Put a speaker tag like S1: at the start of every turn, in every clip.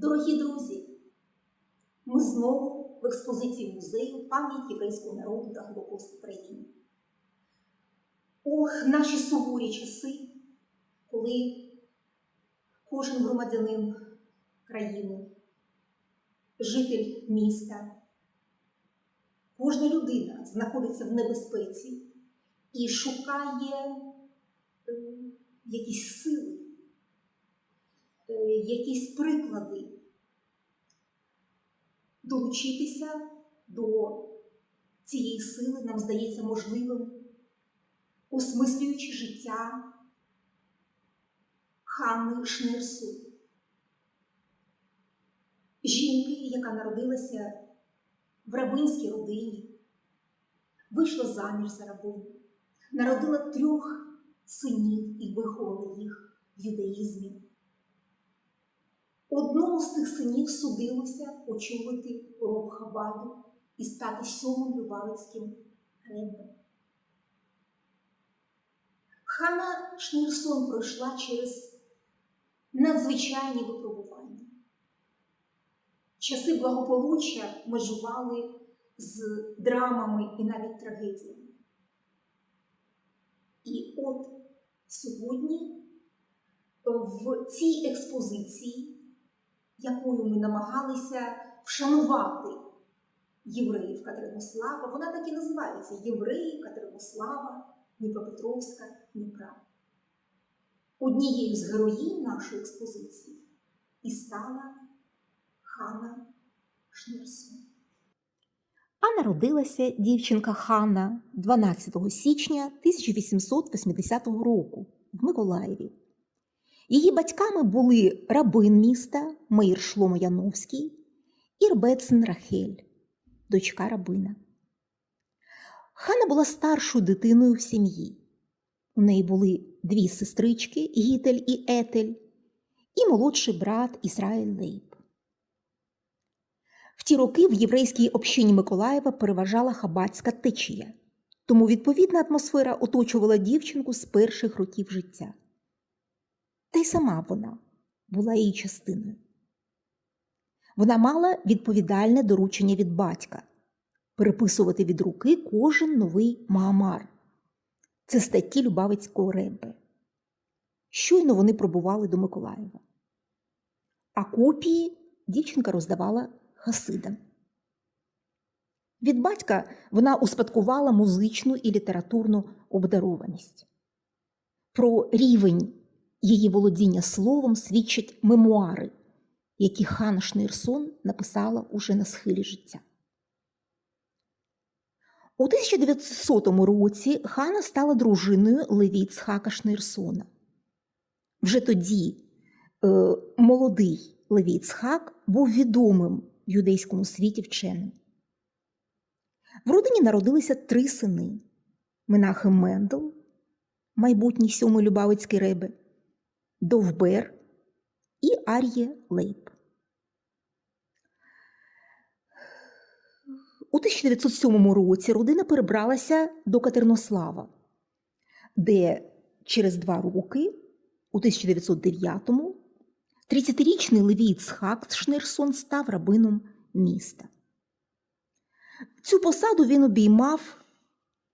S1: Дорогі друзі, ми знову в експозиції музею пам'ять єврейського народу та Голокост України. У наші суворі часи, коли кожен громадянин країни, житель міста, кожна людина знаходиться в небезпеці і шукає е, якісь сили, якісь приклади долучитися до цієї сили нам здається можливим, осмислюючи життя Ханни Шнирсу, жінки, яка народилася в рабинській родині, вийшла заміж за рабиню, народила трьох синів і виховала їх в юдаїзмі. Одному з цих синів судилося очолити рух Хабаду і стати сьомим Любавицьким ребом. Хана Шнирсон пройшла через надзвичайні випробування. Часи благополуччя межували з драмами і навіть трагедіями. І от сьогодні в цій експозиції якою ми намагалися вшанувати євреїв Катеринослава. Вона так і називається Євреї Катеринослава, Дніпропетровська, Дніпра. Однією з героїв нашої експозиції і стала Хана Шнирсон.
S2: А народилася дівчинка Ханна 12 січня 1880 року в Миколаєві. Її батьками були рабин міста Маїр Шломо Яновський і Рахель, дочка рабина. Хана була старшою дитиною в сім'ї. У неї були дві сестрички Гітель і Етель, і молодший брат Ізраїль Лейб. В ті роки в єврейській общині Миколаєва переважала хабатська течія, тому відповідна атмосфера оточувала дівчинку з перших років життя. Та й сама вона була її частиною. Вона мала відповідальне доручення від батька переписувати від руки кожен новий Маамар. Це статті Любавицького ребе. Щойно вони пробували до Миколаєва. А копії дівчинка роздавала хасидам. Від батька вона успадкувала музичну і літературну обдарованість. Про рівень її володіння словом свідчать мемуари, які хан Шнирсон написала уже на схилі життя. У 1900 році хана стала дружиною Леві Цхака Шнирсона. Вже тоді е, молодий Леві Цхак був відомим в юдейському світі вченим. В родині народилися три сини: Менахем Мендел, майбутній сьомий Любавицький ребе, Довбер і Ар'є Лейб. У 1907 році родина перебралася до Катернослава, де через два роки, у 1909-му, 30-річний Левій Цхак Шнирсон став рабином міста. Цю посаду він обіймав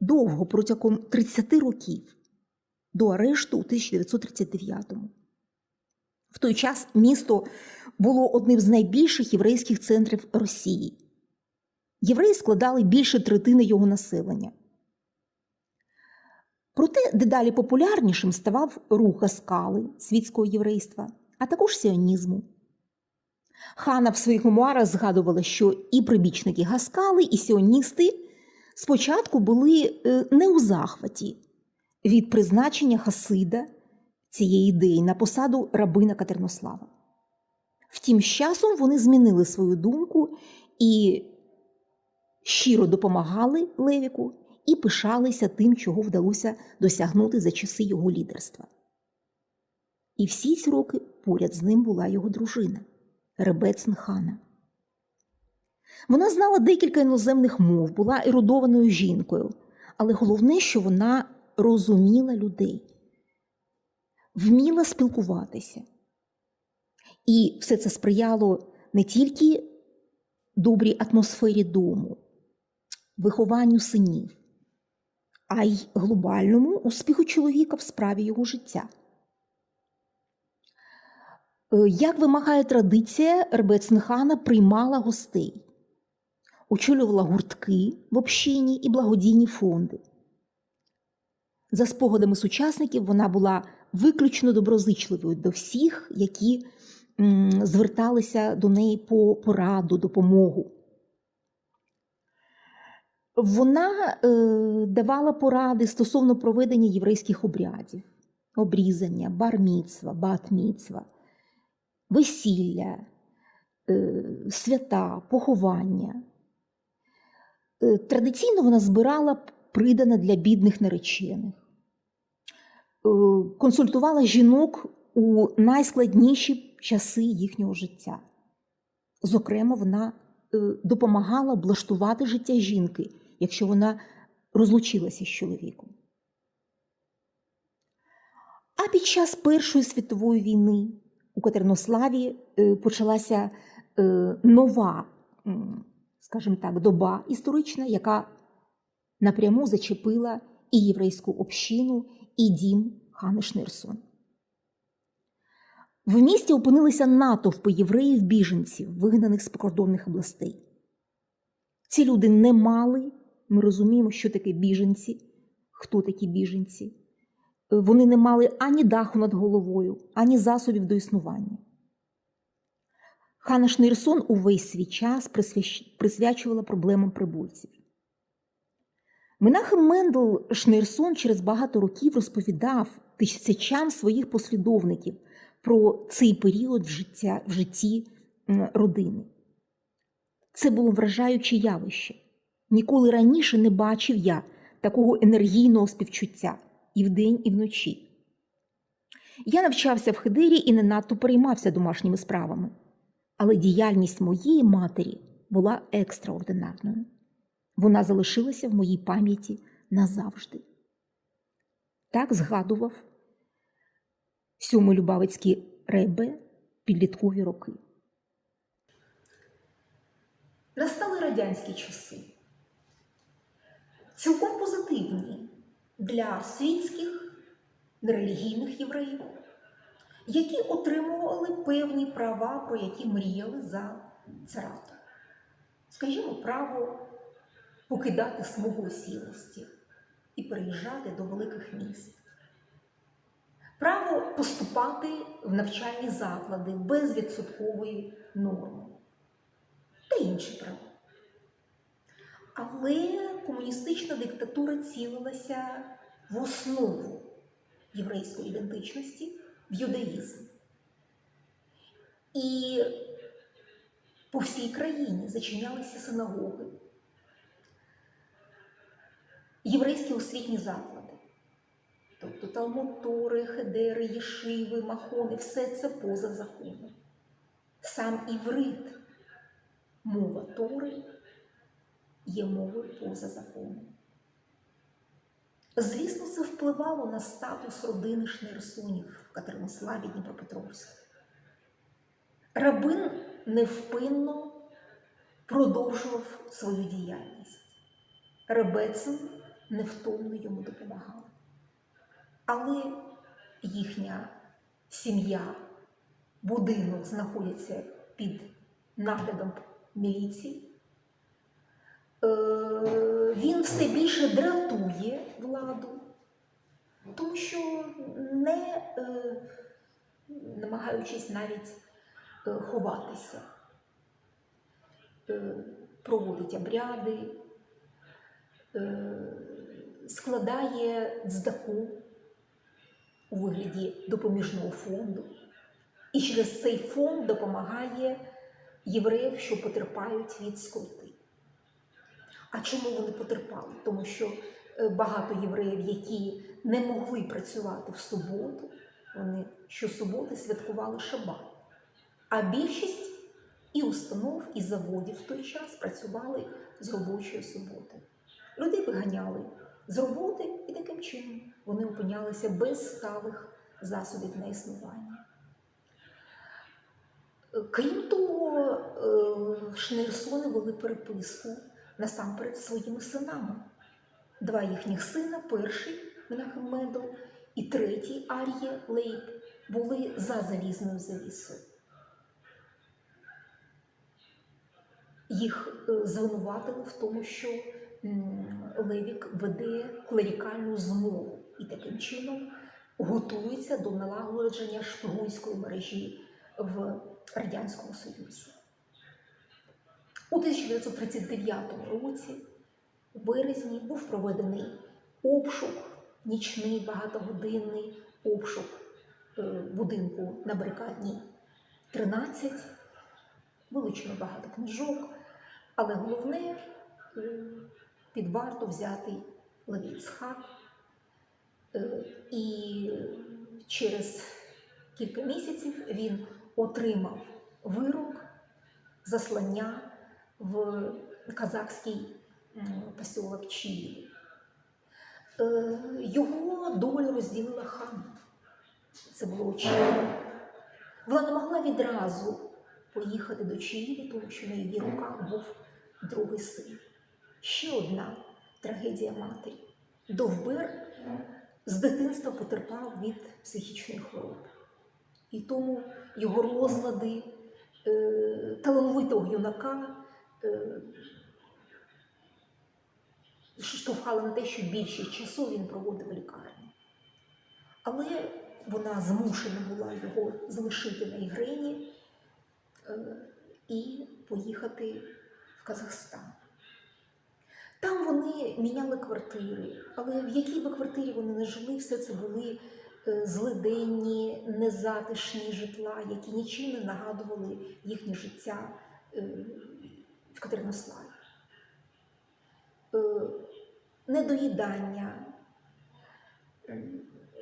S2: довго протягом 30 років до арешту у 1939-му. В той час місто було одним з найбільших єврейських центрів Росії. Євреї складали більше третини його населення. Проте дедалі популярнішим ставав рух Аскали світського єврейства, а також сіонізму. Хана в своїх мемуарах згадувала, що і прибічники Гаскали, і сіоністи спочатку були е, не у захваті від призначення Хасида цієї ідеї на посаду рабина Катернослава. Втім, з часом вони змінили свою думку і щиро допомагали Левіку і пишалися тим, чого вдалося досягнути за часи його лідерства. І всі ці роки поряд з ним була його дружина Ребецн Хана. Вона знала декілька іноземних мов, була ерудованою жінкою, але головне, що вона розуміла людей, вміла спілкуватися. І все це сприяло не тільки добрій атмосфері дому, вихованню синів, а й глобальному успіху чоловіка в справі його життя. Е, Як вимагає традиція, Ребецнхана приймала гостей, очолювала гуртки в общині і благодійні фонди. За спогадами сучасників, вона була виключно доброзичливою до всіх, які зверталися до неї по пораду, допомогу. Вона е, давала поради стосовно проведення єврейських обрядів, обрізання, барміцва, батміцва, весілля, е, свята, поховання. Е, Традиційно вона збирала придане для бідних наречених, консультувала жінок у найскладніші часи їхнього життя. Зокрема, вона е, допомагала облаштувати життя жінки, якщо вона розлучилася з чоловіком. А під час Першої світової війни у Катеринославі е, почалася е, нова, скажімо так, доба історична, яка напряму зачепила і єврейську общину, і дім Хани Шнирсон. В місті опинилися натовпи євреїв-біженців, вигнаних з прикордонних областей. Ці люди не мали, ми розуміємо, що таке біженці, хто такі біженці. Вони не мали ані даху над головою, ані засобів до існування. Хана Шнирсон увесь свій час присвячувала проблемам прибульців. Менахем Мендл Шнирсон через багато років розповідав тисячам своїх послідовників про цей період в, життя, в житті родини. Це було вражаюче явище. Ніколи раніше не бачив я такого енергійного співчуття і вдень, і вночі. Я навчався в Хидирі і не надто переймався домашніми справами, але діяльність моєї матері була екстраординарною. Вона залишилася в моїй пам'яті назавжди. Так згадував сьомий Любавицький ребе підліткові роки.
S1: Настали радянські часи, цілком позитивні для світських нерелігійних євреїв, які отримували певні права, про які мріяли за царатом. Скажімо, право покидати смугу сілості і переїжджати до великих міст. Право поступати в навчальні заклади без відсоткової норми та інші права. Але комуністична диктатура цілилася в основу єврейської ідентичності в юдаїзм. І по всій країні зачинялися синагоги, єврейські освітні заклади. Тобто Талмуд Тори, Хедери, Єшиви, Махони, все це поза законом. Сам іврит, мова Тори, є мовою поза законом. Звісно, це впливало на статус родини Шнерсунів в Катеринославі Дніпропетровську. Рабин невпинно продовжував свою діяльність. Ребецин невтомно йому допомагав. Але їхня сім'я, будинок знаходяться під наглядом міліції. Е, Він все більше дратує владу, тому що не е, намагаючись навіть е, ховатися, проводить обряди, складає дздаку у вигляді допоміжного фонду. І через цей фонд допомагає євреїв, що потерпають від скрути. А чому вони потерпали? Тому що е, багато євреїв, які не могли працювати в суботу, вони щосуботи святкували шабат. А більшість і установ, і заводів в той час працювали з робочої суботи. Людей виганяли з роботи, і таким чином вони опинялися без сталих засобів на існування. Крім того, е, Шнейрсони вели переписку насамперед своїми синами. Два їхніх сина, перший Менахем і третій Ар'є Лейб, були за залізною завісою. Їх е, звинуватили в тому, що Левік веде клерікальну змову і таким чином готується до налагодження шпигунської мережі в Радянському Союзі. У 1939 році, у березні, був проведений обшук, нічний багатогодинний обшук е, будинку на Брикадній 13. Вилучено багато книжок, але головне е, під варту взятий Левіт Цхак. Е, І через кілька місяців він отримав вирок заслання в казахський посілок Чилі. Е, Його долю розділила Ханна. Це було очевидно. Вона не могла відразу поїхати до Чилі, тому що на її руках був другий син. Ще одна трагедія матері. Довбир з дитинства потерпав від психічної хвороби. І тому його розлади е, талановитого юнака е, штовхали на те, що більшість часу він проводив в лікарні. Але вона змушена була його залишити на Ігрині е, і поїхати в Казахстан. Там вони міняли квартири, але в якій би квартирі вони не жили, все це були е, злиденні, незатишні житла, які нічим не нагадували їхнє життя е, в Катеринославі. Е, Недоїдання,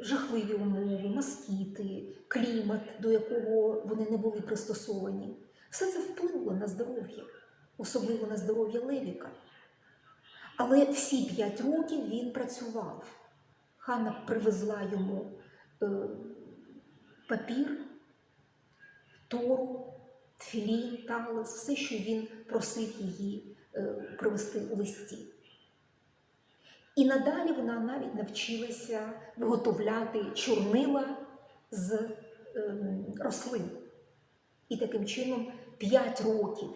S1: жахливі умови, москіти, клімат, до якого вони не були пристосовані. Все це вплинуло на здоров'я, особливо на здоров'я Левіка. Але всі п'ять років він працював. Ханна привезла йому е, папір, тору, тфілін, талес, все, що він просив її е, привезти у листі. І надалі вона навіть навчилася виготовляти чорнила з ем, рослин. І таким чином п'ять років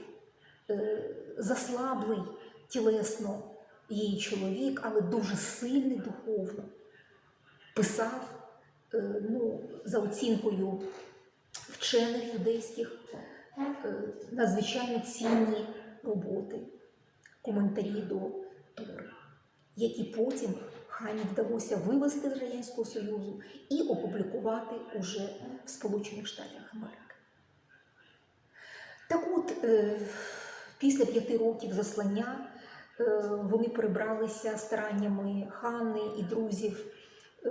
S1: е, заслаблий тілесно її чоловік, але дуже сильний духовно, писав е, ну, за оцінкою вчених юдейських е, надзвичайно цінні роботи, коментарі до Тори, які потім Хані вдалося вивести з Радянського Союзу і опублікувати уже в Сполучених Штатах Америки. Так от, е, після п'яти років заслання вони перебралися стараннями Ханни і друзів е,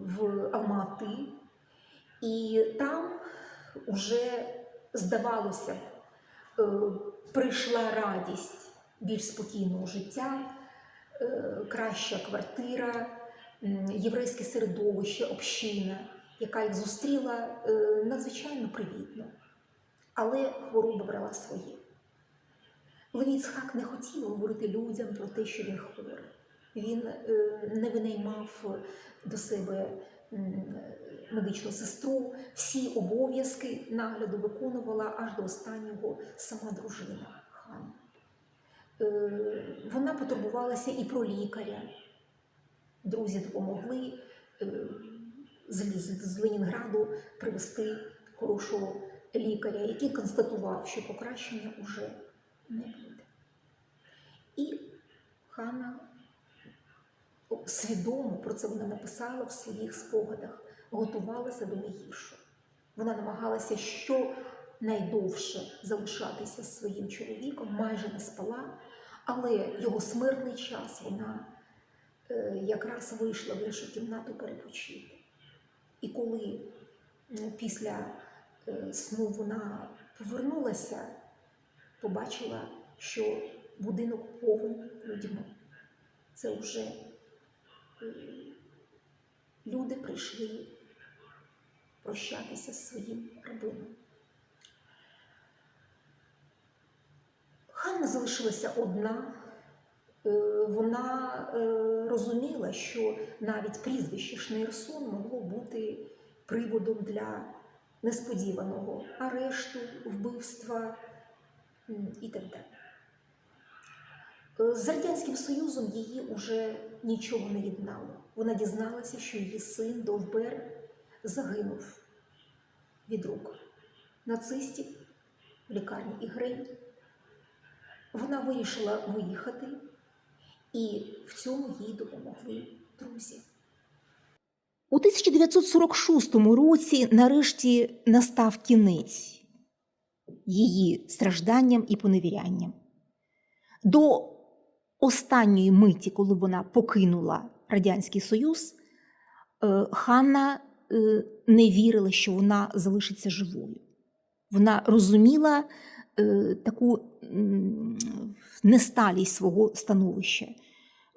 S1: в Алмати, і там уже здавалося, е, прийшла радість більш спокійного життя, е, краща квартира, єврейське середовище, община, яка їх зустріла е, надзвичайно привітно. Але хвороба брала своє. Цхак не хотів говорити людям про те, що він хворий. Він е, не винаймав до себе медичну сестру. Всі обов'язки нагляду виконувала аж до останнього сама дружина Ханна. Е, Вона потурбувалася і про лікаря. Друзі допомогли е, з, Ленінграду привезти хорошого лікаря, який констатував, що покращення вже не буде. І Хана свідомо про це вона написала в своїх спогадах, готувалася до найгіршого. Вона намагалася щонайдовше залишатися з своїм чоловіком, майже не спала, але його смертний час вона е, якраз вийшла в іншу кімнату перепочити. І коли після е, сну вона повернулася, побачила, що будинок повен людьми. Це вже е, люди прийшли прощатися з своїм родином. Ханна залишилася одна. Е, вона е, розуміла, що навіть прізвище Шнейрсон могло бути приводом для несподіваного арешту, вбивства і так далі. Е, З Радянським Союзом її уже нічого не єднало. Вона дізналася, що її син Довбер загинув від рук нацистів в лікарні Ігрень. Вона вирішила виїхати, і в цьому їй допомогли друзі.
S2: У 1946 році нарешті настав кінець її стражданням і поневірянням. До останньої миті, коли вона покинула Радянський Союз, е, Ханна е, не вірила, що вона залишиться живою. Вона розуміла е, таку несталість свого становища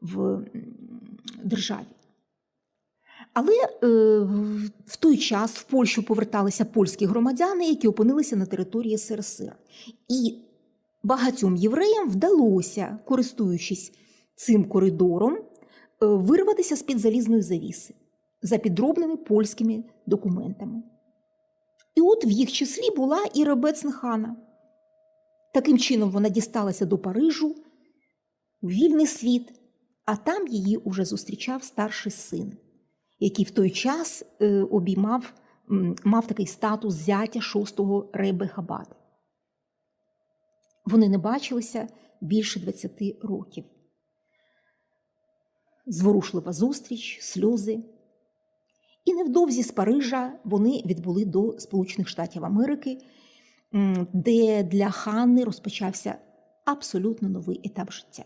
S2: в державі. Але е, в- той час в Польщу поверталися польські громадяни, які опинилися на території СРСР. І багатьом євреям вдалося, користуючись цим коридором, е, вирватися з-під залізної завіси за підробними польськими документами. І от в їх числі була і Ребецн Хана. Таким чином вона дісталася до Парижу, у вільний світ, а там її уже зустрічав старший син, який в той час е, обіймав, мав такий статус зятя шостого Ребе Хабада. Вони не бачилися більше 20 років. Зворушлива зустріч, сльози. І невдовзі з Парижа вони відбули до Сполучених Штатів Америки, де для Ханни розпочався абсолютно новий етап життя.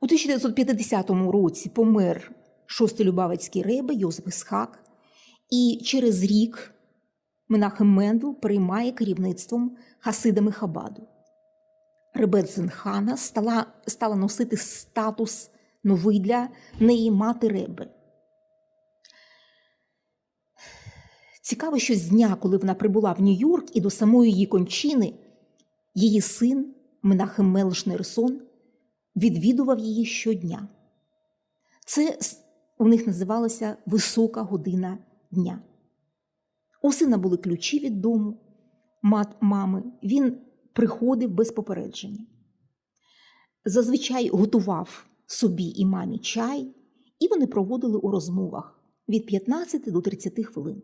S2: У 1950 році помер шостий Любавицький ребе Йозеф Ісхак, і через рік Менахем Мендел приймає керівництвом Хасидами Хабаду. Ребет Хана стала, стала носити статус новий для неї мати Ребе. Цікаво, що з дня, коли вона прибула в Нью-Йорк і до самої її кончини, її син Менахем Мелеш Нерсон відвідував її щодня. Це у них називалося висока година дня. У сина були ключі від дому, мат мами. Він приходив без попередження. Зазвичай готував собі і мамі чай, і вони проводили у розмовах від 15 до 30 хвилин.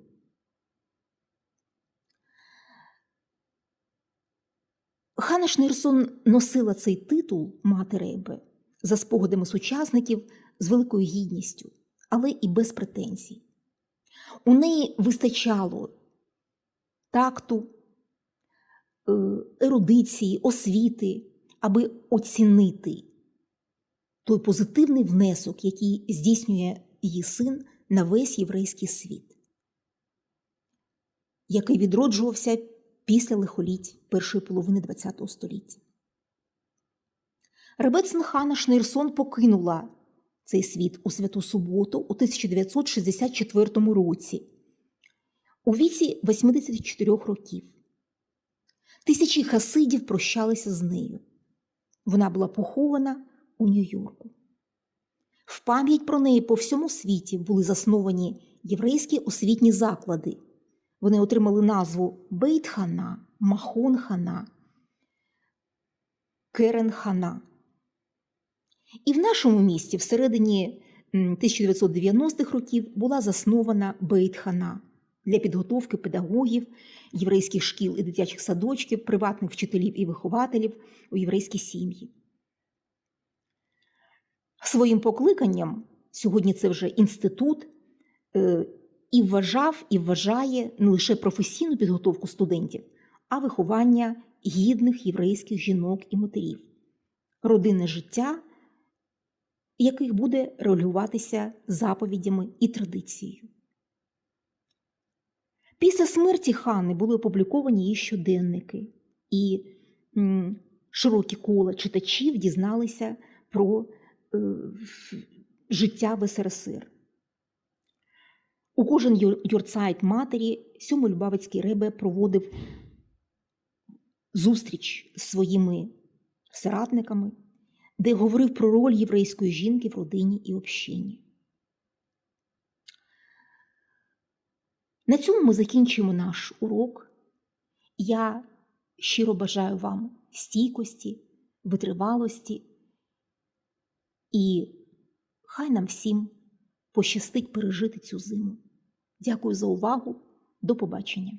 S2: Хана Шнирсон носила цей титул Рейбе за спогадами сучасників з великою гідністю, але і без претензій. У неї вистачало такту, е, ерудиції, освіти, аби оцінити той позитивний внесок, який здійснює її син на весь єврейський світ, який відроджувався після лихоліть першої половини ХХ століття. Ребецн Хана Шнейрсон покинула цей світ у Святу Суботу у 1964 році у віці 84 років. Тисячі хасидів прощалися з нею. Вона була похована у Нью-Йорку. В пам'ять про неї по всьому світі були засновані єврейські освітні заклади. Вони отримали назву Бейт-Хана, Махон-Хана, Керен-Хана. І в нашому місті всередині 1990-х років була заснована Бейт-Хана для підготовки педагогів, єврейських шкіл і дитячих садочків, приватних вчителів і вихователів у єврейській сім'ї. Своїм покликанням сьогодні це вже інститут е, і вважав, і вважає не лише професійну підготовку студентів, а виховання гідних єврейських жінок і матерів, родинне життя, яких буде регулюватися заповідями і традицією. Після смерті Хани були опубліковані її щоденники, і широкі кола читачів дізналися про е, життя в СРСР. У кожен юр- юрцайт матері сьомий Любавицький ребе проводив зустріч з своїми соратниками, де говорив про роль єврейської жінки в родині і общині. На цьому ми закінчуємо наш урок. Я щиро бажаю вам стійкості, витривалості і хай нам всім пощастить пережити цю зиму. Дякую за увагу. До побачення.